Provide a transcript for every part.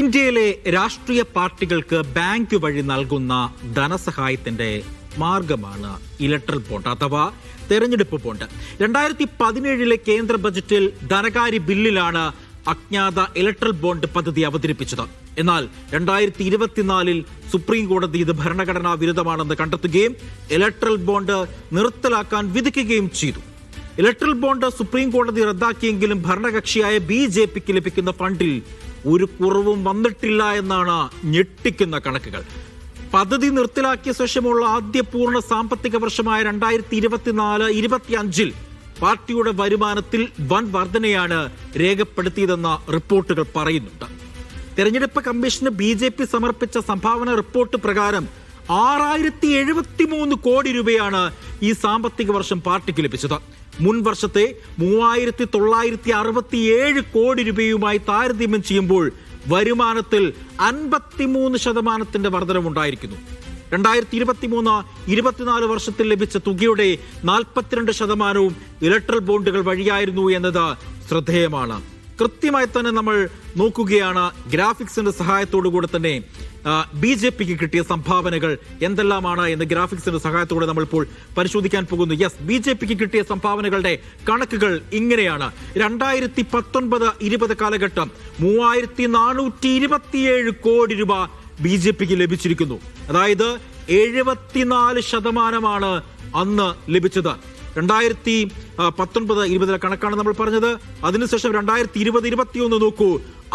ഇന്ത്യയിലെ രാഷ്ട്രീയ പാർട്ടികൾക്ക് ബാങ്ക് വഴി നൽകുന്ന ധനസഹായത്തിന്റെ മാർഗമാണ് ഇലക്ട്രൽ ബോണ്ട് അഥവാ തെരഞ്ഞെടുപ്പ് ബോണ്ട്. രണ്ടായിരത്തി പതിനേഴിലെ കേന്ദ്ര ബജറ്റിൽ ധനകാര്യ ബില്ലിലാണ് അജ്ഞാത ഇലക്ട്രൽ ബോണ്ട് പദ്ധതി അവതരിപ്പിച്ചത്. എന്നാൽ രണ്ടായിരത്തി ഇരുപത്തിനാലിൽ സുപ്രീം കോടതി ഇത് ഭരണഘടനാ വിരുദ്ധമാണെന്ന് കണ്ടെത്തുകയും ഇലക്ട്രൽ ബോണ്ട് നിർത്തലാക്കാൻ വിധിക്കുകയും ചെയ്തു. ഇലക്ട്രൽ ബോണ്ട് സുപ്രീം കോടതി റദ്ദാക്കിയെങ്കിലും ഭരണകക്ഷിയായ ബി ജെ പിക്ക് ലഭിക്കുന്ന ഫണ്ടിൽ ഒരു കുറവും വന്നിട്ടില്ല എന്നാണ് ഞെട്ടിക്കുന്ന കണക്കുകൾ. പദ്ധതി നിർത്തലാക്കിയ ശേഷമുള്ള ആദ്യ പൂർണ സാമ്പത്തിക വർഷമായ രണ്ടായിരത്തി ഇരുപത്തിനാല് ഇരുപത്തി അഞ്ചിൽ പാർട്ടിയുടെ വരുമാനത്തിൽ വൻ വർധനയാണ് രേഖപ്പെടുത്തിയതെന്ന റിപ്പോർട്ടുകൾ പറയുന്നുണ്ട്. തെരഞ്ഞെടുപ്പ് കമ്മീഷന് ബി ജെ പി സമർപ്പിച്ച സംഭാവന റിപ്പോർട്ട് പ്രകാരം ആറായിരത്തി എഴുപത്തി മൂന്ന് കോടി രൂപയാണ് ഈ സാമ്പത്തിക വർഷം പാർട്ടിക്ക് ലഭിച്ചത്. മുൻ വർഷത്തെ മൂവായിരത്തി തൊള്ളായിരത്തി അറുപത്തി ഏഴ് കോടി രൂപയുമായി താരതമ്യം ചെയ്യുമ്പോൾ വരുമാനത്തിൽ അൻപത്തിമൂന്ന് ശതമാനത്തിന്റെ വർധനമുണ്ടായിരിക്കുന്നു രണ്ടായിരത്തി ഇരുപത്തി മൂന്ന് ഇരുപത്തിനാല് വർഷത്തിൽ ലഭിച്ച തുകയുടെ നാൽപ്പത്തിരണ്ട് ശതമാനവും ഇലക്ട്രൽ ബോണ്ടുകൾ വഴിയായിരുന്നു എന്നത് ശ്രദ്ധേയമാണ്. കൃത്യമായി തന്നെ നമ്മൾ നോക്കുകയാണ്. ഗ്രാഫിക്സിന്റെ സഹായത്തോടു കൂടെ തന്നെ ബി ജെ പിക്ക് കിട്ടിയ സംഭാവനകൾ എന്തെല്ലാമാണ് എന്ന് ഗ്രാഫിക്സിന്റെ സഹായത്തോടെ നമ്മൾ ഇപ്പോൾ പരിശോധിക്കാൻ പോകുന്നു. യെസ് ബി ജെ പിക്ക് കിട്ടിയ സംഭാവനകളുടെ കണക്കുകൾ ഇങ്ങനെയാണ്. രണ്ടായിരത്തി പത്തൊൻപത് ഇരുപത് കാലഘട്ടം മൂവായിരത്തി നാനൂറ്റി ഇരുപത്തിയേഴ് കോടി രൂപ ബി ജെ പിക്ക് ലഭിച്ചിരിക്കുന്നു. അതായത് എഴുപത്തിനാല് ശതമാനമാണ് അന്ന് ലഭിച്ചത്. രണ്ടായിരത്തി പത്തൊൻപത് ഇരുപതിലെ കണക്കാണ് നമ്മൾ പറഞ്ഞത്. അതിനുശേഷം രണ്ടായിരത്തി ഇരുപത് ഇരുപത്തിയൊന്ന് നോക്കൂ.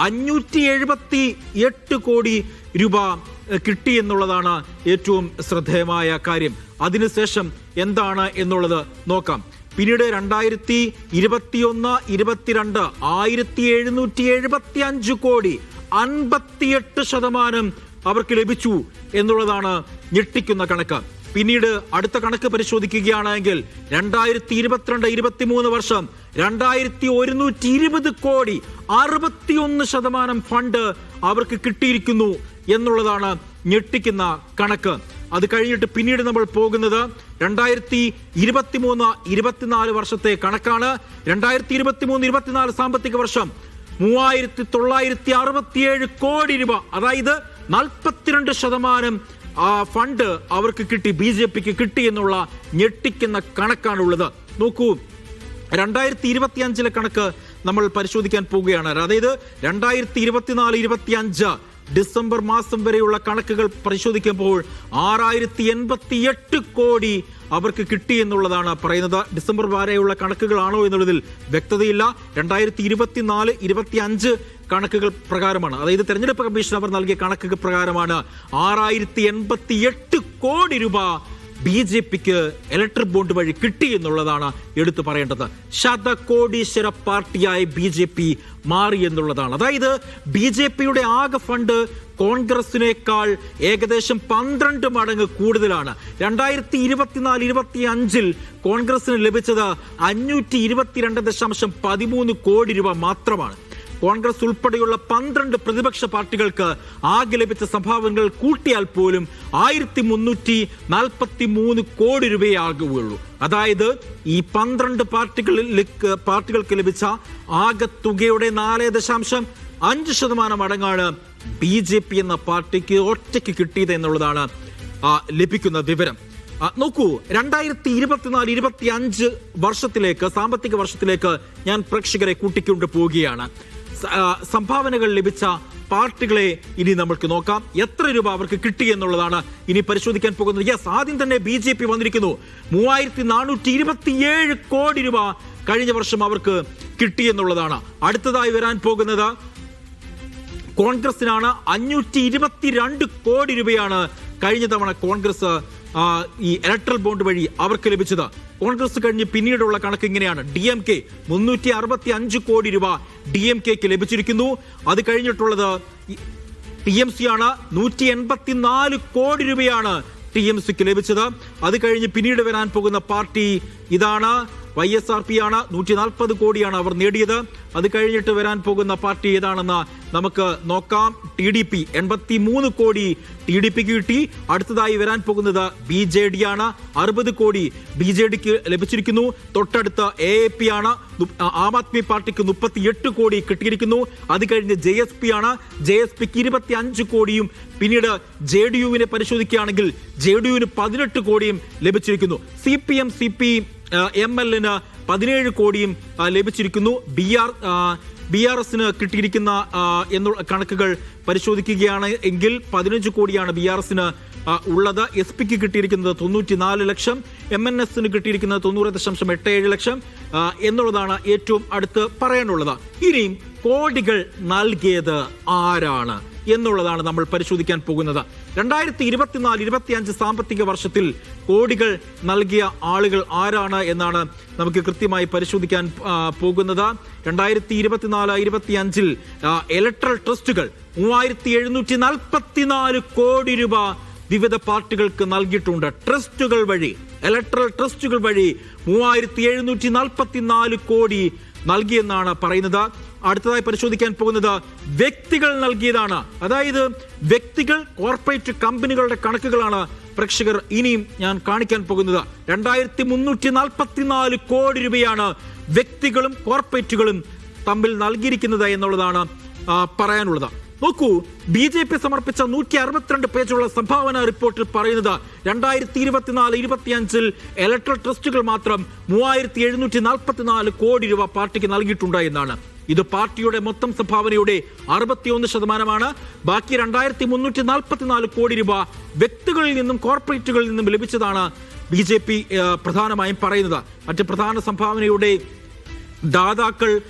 അഞ്ഞൂറ്റി എഴുപത്തി എട്ട് കോടി രൂപ കിട്ടി എന്നുള്ളതാണ് ഏറ്റവും ശ്രദ്ധേയമായ കാര്യം. അതിനുശേഷം എന്താണ് എന്നുള്ളത് നോക്കാം. പിന്നീട് രണ്ടായിരത്തി ഇരുപത്തിയൊന്ന് ഇരുപത്തിരണ്ട് ആയിരത്തി എഴുന്നൂറ്റി എഴുപത്തി അഞ്ച് കോടി അൻപത്തിയെട്ട് ശതമാനം അവർക്ക് ലഭിച്ചു എന്നുള്ളതാണ് ഞെട്ടിക്കുന്ന കണക്ക്. പിന്നീട് അടുത്ത കണക്ക് പരിശോധിക്കുകയാണെങ്കിൽ രണ്ടായിരത്തി ഇരുപത്തിരണ്ട് ഇരുപത്തിമൂന്ന് വർഷം രണ്ടായിരത്തി ഒരുന്നൂറ്റി ഇരുപത് കോടി അറുപത്തിയൊന്ന് ശതമാനം ഫണ്ട് അവർക്ക് കിട്ടിയിരിക്കുന്നു എന്നുള്ളതാണ് ഞെട്ടിക്കുന്ന കണക്ക്. അത് കഴിഞ്ഞിട്ട് പിന്നീട് നമ്മൾ പോകുന്നത് രണ്ടായിരത്തി ഇരുപത്തിമൂന്ന് ഇരുപത്തിനാല് വർഷത്തെ കണക്കാണ്. രണ്ടായിരത്തി ഇരുപത്തിമൂന്ന് ഇരുപത്തിനാല് സാമ്പത്തിക വർഷം മൂവായിരത്തി തൊള്ളായിരത്തി അറുപത്തിയേഴ് കോടി രൂപ. അതായത് നാൽപ്പത്തിരണ്ട് ശതമാനം ആ ഫണ്ട് അവർക്ക് കിട്ടി ബി ജെ പിക്ക് കിട്ടി എന്നുള്ള ഞെട്ടിക്കുന്ന കണക്കാണുള്ളത്. നോക്കൂ രണ്ടായിരത്തി ഇരുപത്തി അഞ്ചിലെ കണക്ക് നമ്മൾ പരിശോധിക്കാൻ പോവുകയാണ്. അതായത് രണ്ടായിരത്തി ഇരുപത്തിനാല് ഇരുപത്തി അഞ്ച് ഡിസംബർ മാസം വരെയുള്ള കണക്കുകൾ പരിശോധിക്കുമ്പോൾ ആറായിരത്തി എൺപത്തി എട്ട് കോടി അവർക്ക് കിട്ടി എന്നുള്ളതാണ് പറയുന്നത്. ഡിസംബർ വരെയുള്ള കണക്കുകളാണോ എന്നുള്ളതിൽ വ്യക്തതയില്ല. രണ്ടായിരത്തി ഇരുപത്തിനാല് ഇരുപത്തി അഞ്ച് കണക്കുകൾ പ്രകാരമാണ്. അതായത് തെരഞ്ഞെടുപ്പ് കമ്മീഷൻ അവർ നൽകിയ കണക്കുകൾ പ്രകാരമാണ് ആറായിരത്തി എൺപത്തി എട്ട് കോടി രൂപ ബി ജെ പിക്ക് ഇലക്ട്രിക് ബോണ്ട് വഴി കിട്ടി എന്നുള്ളതാണ് എടുത്തു പറയേണ്ടത്. ശതകോടീശ്വര പാർട്ടിയായി ബി ജെ പി മാറി എന്നുള്ളതാണ്. അതായത് ബി ജെ പിയുടെ ആകെ ഫണ്ട് കോൺഗ്രസിനേക്കാൾ ഏകദേശം പന്ത്രണ്ട് മടങ്ങ് കൂടുതലാണ്. രണ്ടായിരത്തി ഇരുപത്തിനാല് ഇരുപത്തി അഞ്ചിൽ കോൺഗ്രസിന് ലഭിച്ചത് അഞ്ഞൂറ്റി ഇരുപത്തിരണ്ട് ദശാംശം പതിമൂന്ന് കോടി രൂപ മാത്രമാണ്. കോൺഗ്രസ് ഉൾപ്പെടെയുള്ള പന്ത്രണ്ട് പ്രതിപക്ഷ പാർട്ടികൾക്ക് ആകെ ലഭിച്ച സംഭാവനകൾ കൂട്ടിയാൽ പോലും ആയിരത്തി മുന്നൂറ്റി നാൽപ്പത്തി മൂന്ന് കോടി രൂപയാകുകയുള്ളൂ. അതായത് ഈ പന്ത്രണ്ട് പാർട്ടികളിൽ പാർട്ടികൾക്ക് ലഭിച്ച ആകെ തുകയുടെ നാല് ദശാംശം അഞ്ച് ശതമാനം അടങ്ങാണ് ബി ജെ പി എന്ന പാർട്ടിക്ക് ഒറ്റയ്ക്ക് കിട്ടിയത് എന്നുള്ളതാണ് ലഭിക്കുന്ന വിവരം. നോക്കൂ രണ്ടായിരത്തി ഇരുപത്തിനാല് ഇരുപത്തി അഞ്ച് വർഷത്തിലേക്ക് സാമ്പത്തിക വർഷത്തിലേക്ക് ഞാൻ പ്രേക്ഷകരെ കൂട്ടിക്കൊണ്ട് പോവുകയാണ്. സംഭാവനകൾ ലഭിച്ച പാർട്ടികളെ ഇനി നമ്മൾക്ക് നോക്കാം. എത്ര രൂപ അവർക്ക് കിട്ടി എന്നുള്ളതാണ് ഇനി പരിശോധിക്കാൻ പോകുന്നത്. യെസ് ആദ്യം തന്നെ ബി ജെ പി വന്നിരിക്കുന്നു. മൂവായിരത്തി നാനൂറ്റി ഇരുപത്തിയേഴ് കോടി രൂപ കഴിഞ്ഞ വർഷം അവർക്ക് കിട്ടി എന്നുള്ളതാണ്. അടുത്തതായി വരാൻ പോകുന്നത് കോൺഗ്രസിനാണ് അഞ്ഞൂറ്റി ഇരുപത്തിരണ്ട് കോടി രൂപയാണ് കഴിഞ്ഞ തവണ കോൺഗ്രസ് ഈ ഇലക്ട്രൽ ബോണ്ട് വഴി അവർക്ക് ലഭിച്ചത്. കോൺഗ്രസ് കഴിഞ്ഞ് പിന്നീടുള്ള കണക്ക് ഇങ്ങനെയാണ്. ഡി എം കെ മുന്നൂറ്റി അറുപത്തി അഞ്ച് കോടി രൂപ ഡി എം കെക്ക് ലഭിച്ചിരിക്കുന്നു. അത് കഴിഞ്ഞിട്ടുള്ളത് ടി എം സി ആണ്. നൂറ്റി എൺപത്തിനാല് കോടി രൂപയാണ് ടി എം സിക്ക് ലഭിച്ചത്. അത് കഴിഞ്ഞ് പിന്നീട് വരാൻ പോകുന്ന പാർട്ടി ഇതാണ്. വൈ എസ് ആർ പി ആണ്. നൂറ്റി നാൽപ്പത് കോടിയാണ് അവർ നേടിയത്. അത് കഴിഞ്ഞിട്ട് വരാൻ പോകുന്ന പാർട്ടി ഏതാണെന്ന് നമുക്ക് നോക്കാം. ടി ഡി പി എൺപത്തി മൂന്ന് കോടി ടി ഡി പിക്ക് കിട്ടി. അടുത്തതായി വരാൻ പോകുന്നത് ബി ജെ ഡി ആണ്. അറുപത് കോടി ബി ജെ ഡിക്ക് ലഭിച്ചിരിക്കുന്നു. തൊട്ടടുത്ത എ എ പി ആണ്. ആം ആദ്മി പാർട്ടിക്ക് മുപ്പത്തിയെട്ട് കോടി കിട്ടിയിരിക്കുന്നു. അത് കഴിഞ്ഞ് ജെ എസ് പി ആണ്. ജെ എസ് പിക്ക് ഇരുപത്തി അഞ്ച് കോടിയും പിന്നീട് ജെ ഡി യുവിനെ പരിശോധിക്കുകയാണെങ്കിൽ ജെ ഡി യുവിന് പതിനെട്ട് കോടിയും ലഭിച്ചിരിക്കുന്നു. C P M C P M എല്ലിന് പതിനേഴ് കോടിയും ലഭിച്ചിരിക്കുന്നു. ബി ആർ ബി ആർ എസിന് കിട്ടിയിരിക്കുന്ന എന്നു കണക്കുകൾ പരിശോധിക്കുകയാണ് എങ്കിൽ പതിനഞ്ച് കോടിയാണ് ബി ആർ എസിന് ഉള്ളത്. എസ് പിക്ക് കിട്ടിയിരിക്കുന്നത് തൊണ്ണൂറ്റിനാല് ലക്ഷം എം എൻ എസിന് കിട്ടിയിരിക്കുന്നത് തൊണ്ണൂറ് ദശാംശം എട്ട് ഏഴ് ലക്ഷം എന്നുള്ളതാണ് ഏറ്റവും അടുത്ത് പറയാനുള്ളത്. ഇനിയും കോടികൾ നൽകിയത് ആരാണ്? എന്നുള്ളതാണ് നമ്മൾ പരിശോധിക്കാൻ പോകുന്നത്. രണ്ടായിരത്തി ഇരുപത്തിനാല് ഇരുപത്തിയഞ്ച് സാമ്പത്തിക വർഷത്തിൽ കോടികൾ നൽകിയ ആളുകൾ ആരാണ് എന്നാണ് നമുക്ക് കൃത്യമായി പരിശോധിക്കാൻ പോകുന്നത്. രണ്ടായിരത്തി ഇരുപത്തിനാല് ഇരുപത്തിയഞ്ചിൽ ഇലക്ട്രൽ ട്രസ്റ്റുകൾ മൂവായിരത്തി എഴുന്നൂറ്റി നാൽപ്പത്തിനാല് കോടി രൂപ വിവിധ പാർട്ടികൾക്ക് നൽകിയിട്ടുണ്ട്. ട്രസ്റ്റുകൾ വഴി ഇലക്ട്രൽ ട്രസ്റ്റുകൾ വഴി മൂവായിരത്തി എഴുന്നൂറ്റി നാൽപ്പത്തിനാല് കോടി നൽകിയെന്നാണ് പറയുന്നത്. അടുത്തതായി പരിശോധിക്കാൻ പോകുന്നത് വ്യക്തികൾ നൽകിയതാണ്. അതായത് വ്യക്തികൾ കോർപ്പറേറ്റ് കമ്പനികളുടെ കണക്കുകളാണ് പ്രേക്ഷകർ ഇനിയും ഞാൻ കാണിക്കാൻ പോകുന്നത്. രണ്ടായിരത്തി മുന്നൂറ്റി നാൽപ്പത്തിനാല് കോടി രൂപയാണ് വ്യക്തികളും കോർപ്പറേറ്റുകളും തമ്മിൽ നൽകിയിരിക്കുന്നത് എന്നുള്ളതാണ് പറയാനുള്ളത്. നോക്കൂ ബി ജെ പി സമർപ്പിച്ച നൂറ്റി അറുപത്തിരണ്ട് പേജുള്ള സംഭാവന റിപ്പോർട്ടിൽ പറയുന്നത് രണ്ടായിരത്തി ഇരുപത്തിനാല് ഇരുപത്തിയഞ്ചിൽ ഇലക്ട്രൽ ട്രസ്റ്റുകൾ മാത്രം മൂവായിരത്തി എഴുന്നൂറ്റി നാൽപ്പത്തിനാല് കോടി രൂപ പാർട്ടിക്ക് നൽകിയിട്ടുണ്ട് എന്നാണ്. ഇത് പാർട്ടിയുടെ മൊത്തം സംഭാവനയുടെ അറുപത്തിയൊന്ന് ശതമാനമാണ്. ബാക്കി രണ്ടായിരത്തി മുന്നൂറ്റി നാൽപ്പത്തിനാല് കോടി രൂപ വ്യക്തികളിൽ നിന്നും കോർപ്പറേറ്റുകളിൽ നിന്നും ലഭിച്ചതാണ് ബി ജെ പി പ്രധാനമായും പറയുന്നത്. മറ്റ് പ്രധാന സംഭാവനയുടെ ദാതാക്കൾ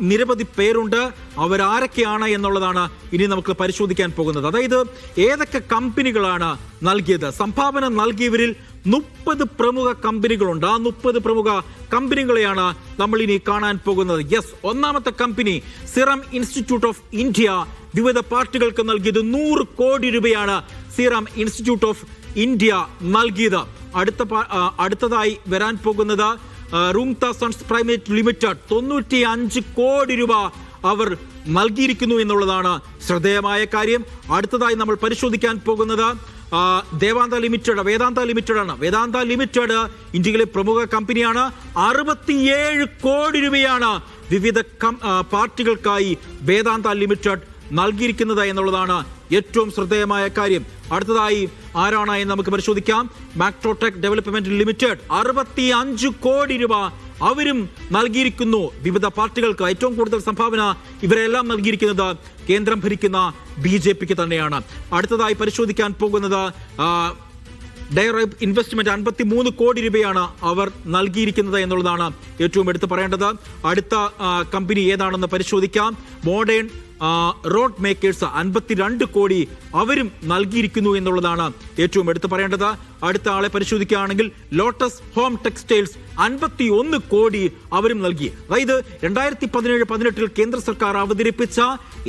നിരവധി പേരുണ്ട്. അവരാരൊക്കെയാണ് എന്നുള്ളതാണ് ഇനി നമുക്ക് പരിശോധിക്കാൻ പോകുന്നത്. അതായത് ഏതൊക്കെ കമ്പനികളാണ് നൽകിയത്? സംഭാവന നൽകിയവരിൽ മുപ്പത് പ്രമുഖ കമ്പനികളുണ്ട്. ആ മുപ്പത് പ്രമുഖ കമ്പനികളെയാണ് നമ്മൾ ഇനി കാണാൻ പോകുന്നത്. യെസ് ഒന്നാമത്തെ company serum institute of India വിവിധ പാർട്ടികൾക്ക് നൽകിയത് നൂറ് കോടി രൂപയാണ് സിറം ഇൻസ്റ്റിറ്റ്യൂട്ട് ഓഫ് ഇന്ത്യ നൽകിയത്. അടുത്ത അടുത്തതായി വരാൻ പോകുന്നത് റൂങ്ത സൺസ് പ്രൈവറ്റ് ലിമിറ്റഡ്. തൊണ്ണൂറ്റി അഞ്ച് കോടി രൂപ അവർ നൽകിയിരിക്കുന്നു എന്നുള്ളതാണ് ശ്രദ്ധേയമായ കാര്യം. അടുത്തതായി നമ്മൾ പരിശോധിക്കാൻ പോകുന്നത് ദേവാന്ത ലിമിറ്റഡ് വേദാന്ത ലിമിറ്റഡ് ആണ്. വേദാന്ത ലിമിറ്റഡ് ഇന്ത്യയിലെ പ്രമുഖ കമ്പനിയാണ്. അറുപത്തിയേഴ് കോടി രൂപയാണ് വിവിധ പാർട്ടികൾക്കായി വേദാന്ത ലിമിറ്റഡ് നൽകിയിരിക്കുന്നത് എന്നുള്ളതാണ് ഏറ്റവും ശ്രദ്ധേയമായ കാര്യം. അടുത്തതായി ആരാണ് എന്ന് നമുക്ക് പരിശോധിക്കാം. മാക്ട്രോടെക് ഡെവലപ്മെന്റ് ലിമിറ്റഡ് അറുപത്തി അഞ്ച് കോടി രൂപ അവരും നൽകിയിരിക്കുന്നു. വിവിധ പാർട്ടികൾക്ക് ഏറ്റവും കൂടുതൽ സംഭാവന ഇവരെല്ലാം നൽകിയിരിക്കുന്നത് കേന്ദ്രം ഭരിക്കുന്ന ബി ജെ പിക്ക് തന്നെയാണ്. അടുത്തതായി പരിശോധിക്കാൻ പോകുന്നത് ഡയറക്ട് ഇൻവെസ്റ്റ്മെന്റ് അൻപത്തി മൂന്ന് കോടി രൂപയാണ് അവർ നൽകിയിരിക്കുന്നത് എന്നുള്ളതാണ് ഏറ്റവും എടുത്തു പറയേണ്ടത്. അടുത്ത കമ്പനി ഏതാണെന്ന് പരിശോധിക്കാം. മോഡേൺ റോഡ് മേക്കേഴ്സ് അൻപത്തിരണ്ട് കോടി അവരും നൽകിയിരിക്കുന്നു എന്നുള്ളതാണ് ഏറ്റവും എടുത്തു പറയേണ്ടത്. അടുത്ത ആളെ പരിശോധിക്കുകയാണെങ്കിൽ ലോട്ടസ് ഹോം ടെക്സ്റ്റൈൽസ് അൻപത്തി ഒന്ന് കോടി അവരും നൽകി. അതായത് രണ്ടായിരത്തി പതിനേഴ് പതിനെട്ടിൽ കേന്ദ്ര സർക്കാർ അവതരിപ്പിച്ച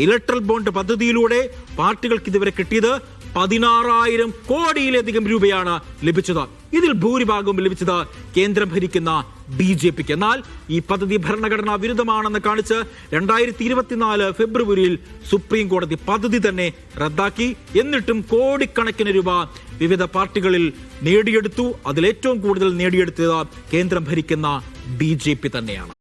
ഇലക്ട്രൽ ബോണ്ട് പദ്ധതിയിലൂടെ പാർട്ടികൾക്ക് ഇതുവരെ കിട്ടിയത് പതിനാറായിരം കോടിയിലധികം രൂപയാണ് ലഭിച്ചത്. ഇതിൽ ഭൂരിഭാഗവും ലഭിച്ചത് കേന്ദ്രം ഭരിക്കുന്ന ബി ജെ പിക്ക്. എന്നാൽ ഈ പദ്ധതി ഭരണഘടനാ വിരുദ്ധമാണെന്ന് കാണിച്ച് രണ്ടായിരത്തി ഇരുപത്തിനാല് ഫെബ്രുവരിയിൽ സുപ്രീം കോടതി പദ്ധതി തന്നെ റദ്ദാക്കി. എന്നിട്ടും കോടിക്കണക്കിന് രൂപ വിവിധ പാർട്ടികളിൽ നേടിയെടുത്തു. അതിലേറ്റവും കൂടുതൽ നേടിയെടുത്തത് കേന്ദ്രം ഭരിക്കുന്ന ബി തന്നെയാണ്.